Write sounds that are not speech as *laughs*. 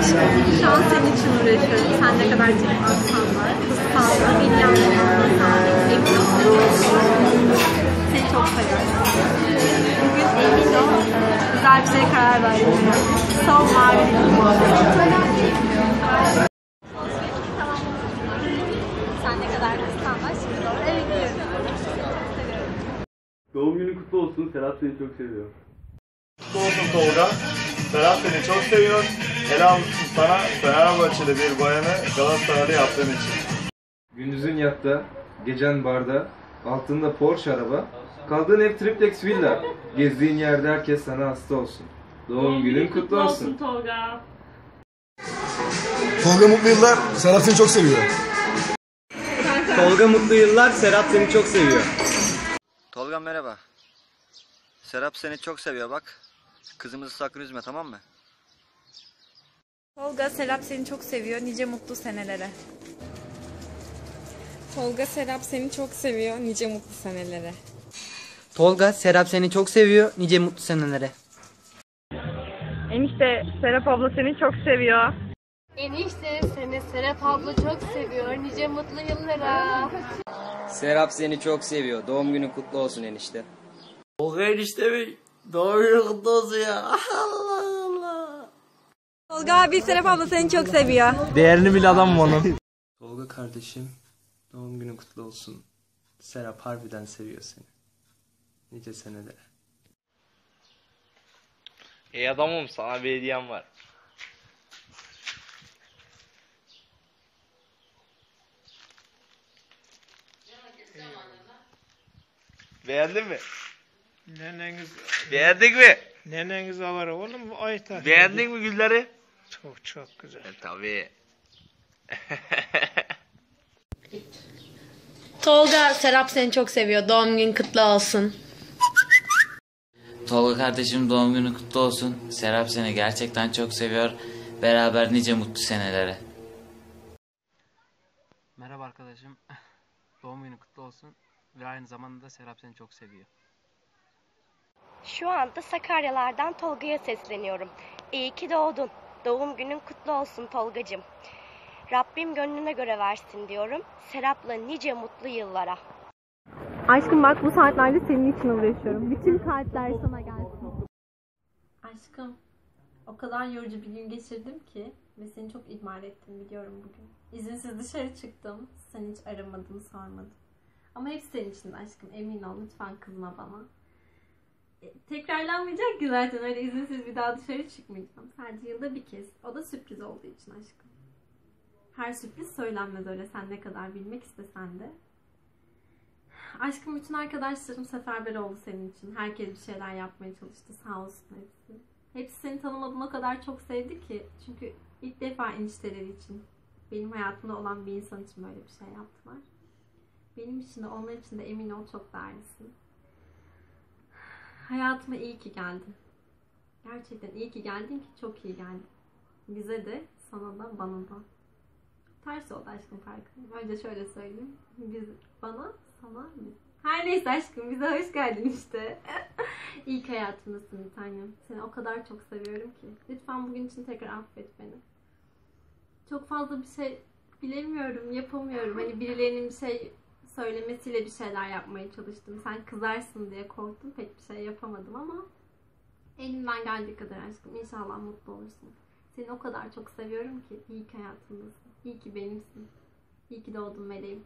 aşkım. Şu an senin için uğraşıyorum. Sen ne kadar var. Kıskanma, beni yanılmazsan. Emin ol. Seni çok seviyorum. Bugün emin ol. Güzel bir şeye karar verdim. Son mavi. Sen ne kadar kıskanma. Şimdi doğru eve gidiyorum. Doğum günün kutlu olsun. Serap seni çok seviyor. Kutlu olsun Tolga. Serap seni çok seviyor. Helal olsun sana Fenerbahçeli bir bayanı Galatasaray'da yaptığın için. Gündüzün yatta, gecen barda, altında Porsche araba, kaldığın ev triplex villa, gezdiğin yerde herkes sana hasta olsun. Doğum günün kutlu olsun. Tolga. Tolga mutlu yıllar. Serap seni çok seviyor. Tolga mutlu yıllar, Serap seni çok seviyor. Tolga merhaba. Serap seni çok seviyor bak. Kızımızı sakın üzme tamam mı? Tolga, Serap seni çok seviyor. Nice mutlu senelere. Tolga Serap seni çok seviyor. Nice mutlu senelere. Tolga, Serap seni çok seviyor. Nice mutlu senelere. Enişte Serap abla seni çok seviyor. Enişte seni Serap abla çok seviyor. Nice mutlu yıllara. Serap seni çok seviyor. Doğum günün kutlu olsun enişte. Tolga eniştemin doğum günü kutlu olsun ya. *laughs* Allah. Tolga abi Serap abla seni çok seviyor. Değerini bil adam onun? Tolga kardeşim, doğum günün kutlu olsun. Serap harbiden seviyor seni. Nice senelere. Ey adamım sana bir hediyem var. Beğendin mi? Neneniz Beğendin mi? neneniz var oğlum bu ay tatil. Beğendin mi gülleri? Çok çok güzel. E, tabii. *laughs* Tolga Serap seni çok seviyor. Doğum gün kutlu olsun. Tolga kardeşim doğum günü kutlu olsun. Serap seni gerçekten çok seviyor. Beraber nice mutlu senelere. Merhaba arkadaşım. *laughs* Doğum günü kutlu olsun. Ve aynı zamanda da Serap seni çok seviyor. Şu anda Sakaryalardan Tolga'ya sesleniyorum. İyi ki doğdun. Doğum günün kutlu olsun Tolgacığım. Rabbim gönlüne göre versin diyorum. Serap'la nice mutlu yıllara. Aşkım bak bu saatlerde senin için uğraşıyorum. Bütün kalpler sana gelsin. Aşkım o kadar yorucu bir gün geçirdim ki ve seni çok ihmal ettim biliyorum bugün. İzinsiz dışarı çıktım. Sen hiç aramadın, sormadın. Ama hepsi senin için aşkım. Emin ol lütfen kızma bana. E, tekrarlanmayacak ki zaten öyle izinsiz bir daha dışarı çıkmayacağım. Sadece yılda bir kez. O da sürpriz olduğu için aşkım. Her sürpriz söylenmez öyle sen ne kadar bilmek istesen de. Aşkım bütün arkadaşlarım seferber oldu senin için. Herkes bir şeyler yapmaya çalıştı. Sağ olsun hepsi. Hepsi seni tanımadığın kadar çok sevdi ki. Çünkü ilk defa enişteleri için. Benim hayatımda olan bir insan için böyle bir şey yaptılar. Benim için de onlar için de emin ol çok değerlisin. Hayatıma iyi ki geldin. Gerçekten iyi ki geldin ki çok iyi geldin. Bize de, sana da, bana da. Ters oldu aşkım farkındayım. Önce şöyle söyleyeyim. Biz, bana, sana, biz. Her neyse aşkım bize hoş geldin işte. *laughs* İyi ki hayatımdasın tanem. Seni o kadar çok seviyorum ki. Lütfen bugün için tekrar affet beni. Çok fazla bir şey bilemiyorum, yapamıyorum. Hani birilerinin bir şey söylemesiyle bir şeyler yapmaya çalıştım. Sen kızarsın diye korktum. Pek bir şey yapamadım ama elimden geldiği kadar aşkım. İnşallah mutlu olursun. Seni o kadar çok seviyorum ki. İyi ki hayatımdasın. İyi ki benimsin. İyi ki doğdun meleğim.